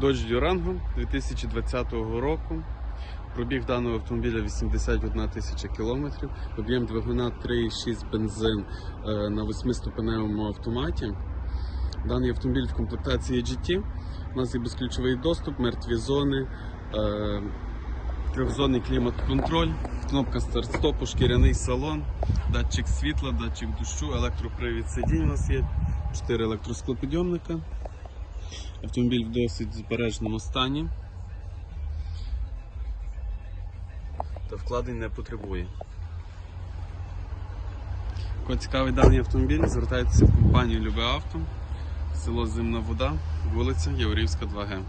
Dodge Durango 2020 року. Пробіг даного автомобіля 81 тисяча кілометрів. Об'єм двигуна 3,6 бензин е, на 8-ступеневому автоматі. Даний автомобіль в комплектації GT. У нас є безключовий доступ, мертві зони, е, трьохзонний клімат-контроль, кнопка старт-стопу, шкіряний салон, датчик світла, датчик дощу, електропривід сидінь у нас є, 4 електросклопідйомника. Автомобіль в досить збережному стані. Та вкладень не потребує. Кого цікавий даний автомобіль, звертайтеся в компанію Любе Авто, село Зимна Вода, вулиця Яворівська 2Г.